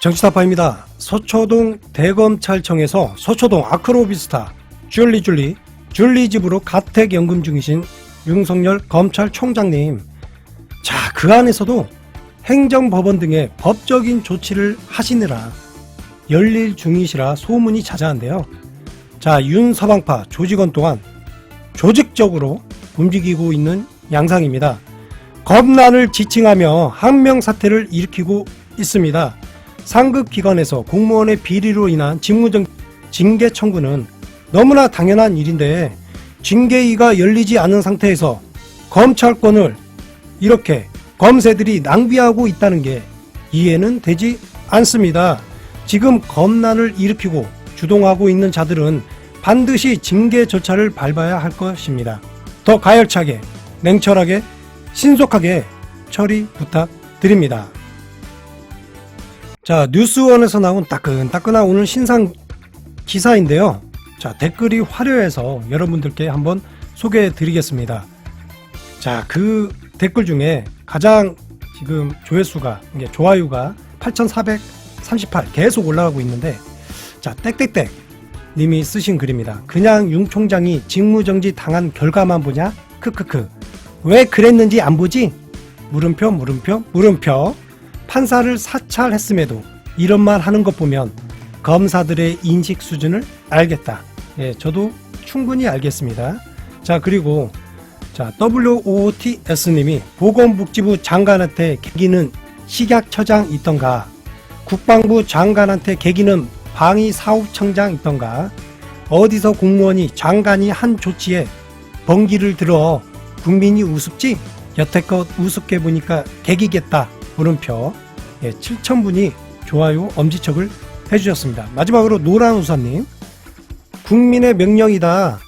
정치타파입니다. 서초동 대검찰청에서 서초동 아크로비스타 줄리줄리 줄리 집으로 가택 연금 중이신 윤석열 검찰총장님. 자, 그 안에서도 행정법원 등의 법적인 조치를 하시느라 열일 중이시라 소문이 자자한데요. 자, 윤 서방파 조직원 또한 조직적으로 움직이고 있는 양상입니다. 검난을 지칭하며 항명 사태를 일으키고 있습니다. 상급 기관에서 공무원의 비리로 인한 직무정 징계 청구는 너무나 당연한 일인데 징계위가 열리지 않은 상태에서 검찰권을 이렇게 검세들이 낭비하고 있다는 게 이해는 되지 않습니다. 지금 검난을 일으키고 주동하고 있는 자들은 반드시 징계 절차를 밟아야 할 것입니다. 더 가열차게, 냉철하게, 신속하게 처리 부탁드립니다. 자, 뉴스원에서 나온 따끈따끈한 오늘 신상 기사인데요. 자, 댓글이 화려해서 여러분들께 한번 소개해 드리겠습니다. 자, 그 댓글 중에 가장 지금 조회수가, 이게 좋아요가 8,438 계속 올라가고 있는데, 자, 땡땡땡 님이 쓰신 글입니다. 그냥 윤 총장이 직무정지 당한 결과만 보냐? 크크크. 왜 그랬는지 안 보지? 물음표, 물음표, 물음표. 판사를 사찰했음에도 이런 말 하는 것 보면 검사들의 인식 수준을 알겠다. 예, 저도 충분히 알겠습니다. 자, 그리고 자, WOTS님이 보건복지부 장관한테 계기는 식약처장 있던가, 국방부 장관한테 계기는 방위사업청장 있던가, 어디서 공무원이 장관이 한 조치에 번기를 들어 국민이 우습지? 여태껏 우습게 보니까 계기겠다. 물음표. 예, 7,000분이 좋아요, 엄지척을 해주셨습니다. 마지막으로 노란우사님. 국민의 명령이다.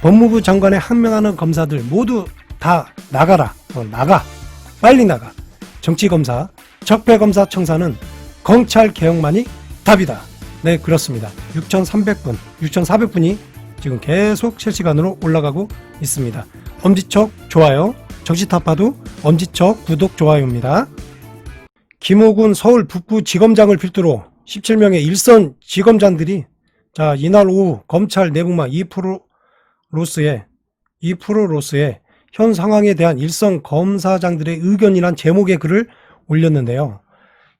법무부 장관에 항명하는 검사들 모두 다 나가라. 어, 나가. 빨리 나가. 정치검사, 적폐검사 청사는 검찰 개혁만이 답이다. 네, 그렇습니다. 6,300분, 6,400분이 지금 계속 실시간으로 올라가고 있습니다. 엄지척 좋아요, 정치타파도 엄지척 구독 좋아요입니다. 김호군 서울 북부지검장을 필두로 17명의 일선 지검장들이 자 이날 오후 검찰 내부망 2%로스의 2%로스의 현 상황에 대한 일선 검사장들의 의견이란 제목의 글을 올렸는데요.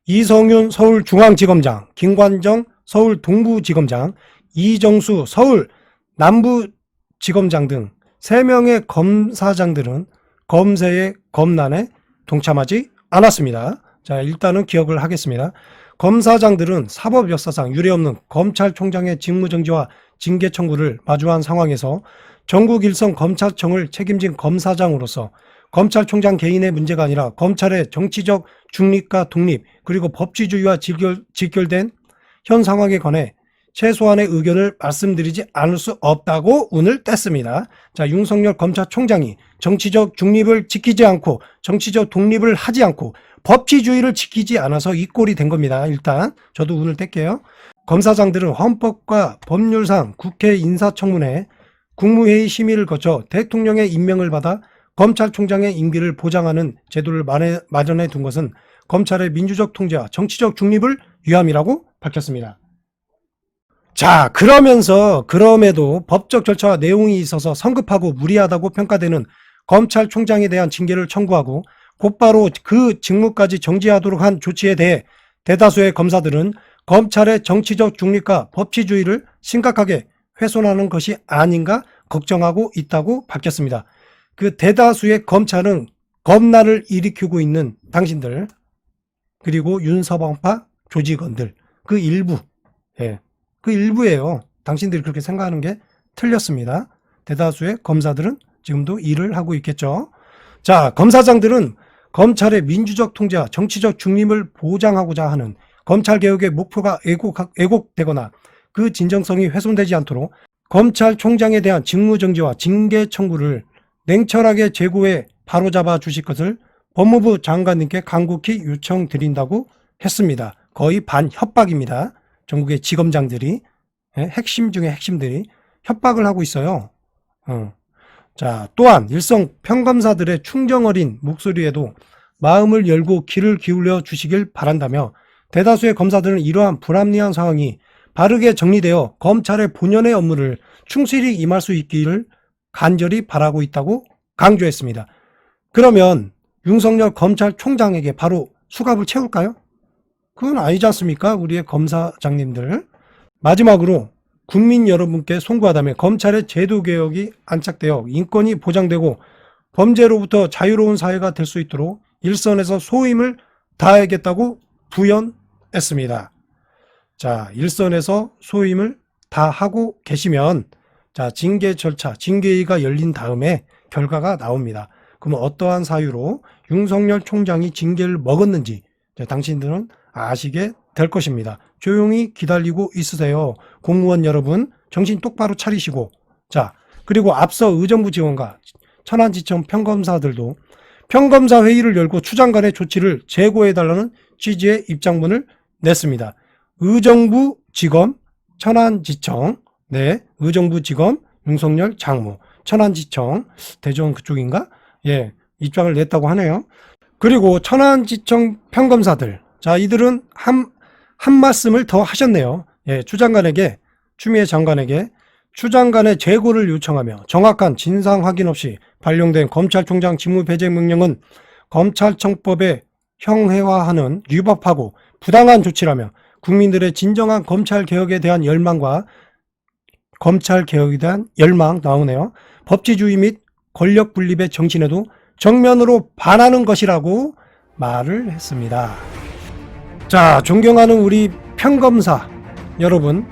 이성윤 서울중앙지검장, 김관정 서울 동부지검장, 이정수 서울 남부지검장 등 3명의 검사장들은 검세의 검난에 동참하지 않았습니다. 자, 일단은 기억을 하겠습니다. 검사장들은 사법 역사상 유례없는 검찰총장의 직무정지와 징계 청구를 마주한 상황에서 전국 일선 검찰청을 책임진 검사장으로서 검찰총장 개인의 문제가 아니라 검찰의 정치적 중립과 독립 그리고 법치주의와 직결, 직결된 현 상황에 관해 최소한의 의견을 말씀드리지 않을 수 없다고 운을 뗐습니다. 자, 윤석열 검찰총장이 정치적 중립을 지키지 않고 정치적 독립을 하지 않고 법치주의를 지키지 않아서 이 꼴이 된 겁니다. 일단 저도 운을 뗄게요. 검사장들은 헌법과 법률상 국회 인사청문회 국무회의 심의를 거쳐 대통령의 임명을 받아 검찰총장의 임기를 보장하는 제도를 마련해- 둔 것은 검찰의 민주적 통제와 정치적 중립을 위함이라고 밝혔습니다. 자, 그러면서 그럼에도 법적 절차와 내용이 있어서 성급하고 무리하다고 평가되는 검찰총장에 대한 징계를 청구하고 곧바로 그 직무까지 정지하도록 한 조치에 대해 대다수의 검사들은 검찰의 정치적 중립과 법치주의를 심각하게 훼손하는 것이 아닌가 걱정하고 있다고 밝혔습니다. 그 대다수의 검찰은 검난을 일으키고 있는 당신들 그리고 윤서방파 조직원들 그 일부 예, 그 일부예요. 당신들이 그렇게 생각하는 게 틀렸습니다. 대다수의 검사들은 지금도 일을 하고 있겠죠. 자, 검사장들은 검찰의 민주적 통제와 정치적 중립을 보장하고자 하는 검찰 개혁의 목표가 애곡, 애곡되거나 그 진정성이 훼손되지 않도록 검찰총장에 대한 직무정지와 징계 청구를 냉철하게 재고에 바로잡아 주실 것을 법무부 장관님께 간곡히 요청드린다고 했습니다. 거의 반 협박입니다. 전국의 지검장들이 예, 핵심 중에 핵심들이 협박을 하고 있어요. 어. 자, 또한 일성 평검사들의 충정 어린 목소리에도 마음을 열고 귀를 기울여 주시길 바란다며 대다수의 검사들은 이러한 불합리한 상황이 바르게 정리되어 검찰의 본연의 업무를 충실히 임할 수 있기를 간절히 바라고 있다고 강조했습니다. 그러면 윤석열 검찰총장에게 바로 수갑을 채울까요? 그건 아니지 않습니까? 우리의 검사장님들. 마지막으로 국민 여러분께 송구하다면 검찰의 제도 개혁이 안착되어 인권이 보장되고 범죄로부터 자유로운 사회가 될 수 있도록 일선에서 소임을 다하겠다고 부연했습니다. 자, 일선에서 소임을 다 하고 계시면 자, 징계 절차, 징계위가 열린 다음에 결과가 나옵니다. 그러면 어떠한 사유로 윤석열 총장이 징계를 먹었는지 당신들은 아시게 될 것입니다. 조용히 기다리고 있으세요. 공무원 여러분, 정신 똑바로 차리시고. 자, 그리고 앞서 의정부 지원과 천안지청 평검사들도 평검사 회의를 열고 추장관의 조치를 재고해달라는 취지의 입장문을 냈습니다. 의정부 지검, 천안지청, 네, 의정부 지검, 윤석열 장무, 천안지청, 대전 그쪽인가? 예, 입장을 냈다고 하네요. 그리고 천안지청 평검사들, 자, 이들은 한, 한 말씀을 더 하셨네요. 예, 추 장관에게, 추미애 장관에게 추 장관의 재고를 요청하며 정확한 진상 확인 없이 발령된 검찰총장 직무 배제 명령은 검찰청법에 형해화하는 위법하고 부당한 조치라며 국민들의 진정한 검찰 개혁에 대한 열망과 검찰 개혁에 대한 열망 나오네요. 법치주의 및 권력 분립의 정신에도 정면으로 반하는 것이라고 말을 했습니다. 자, 존경하는 우리 평검사 여러분,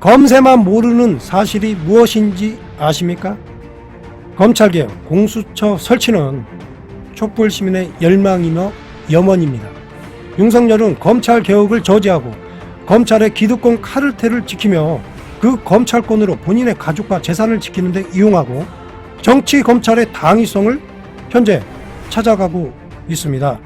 검세만 모르는 사실이 무엇인지 아십니까? 검찰개혁, 공수처 설치는 촛불 시민의 열망이며 염원입니다. 윤석열은 검찰개혁을 저지하고 검찰의 기득권 카르텔을 지키며 그 검찰권으로 본인의 가족과 재산을 지키는 데 이용하고 정치 검찰의 당위성을 현재 찾아가고 있습니다.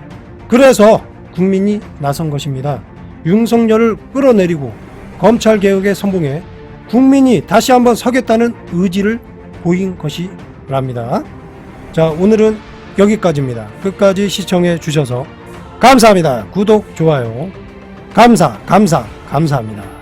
그래서 국민이 나선 것입니다. 윤석열을 끌어내리고 검찰 개혁에 성공해 국민이 다시 한번 서겠다는 의지를 보인 것이랍니다. 자, 오늘은 여기까지입니다. 끝까지 시청해 주셔서 감사합니다. 구독, 좋아요. 감사, 감사, 감사합니다.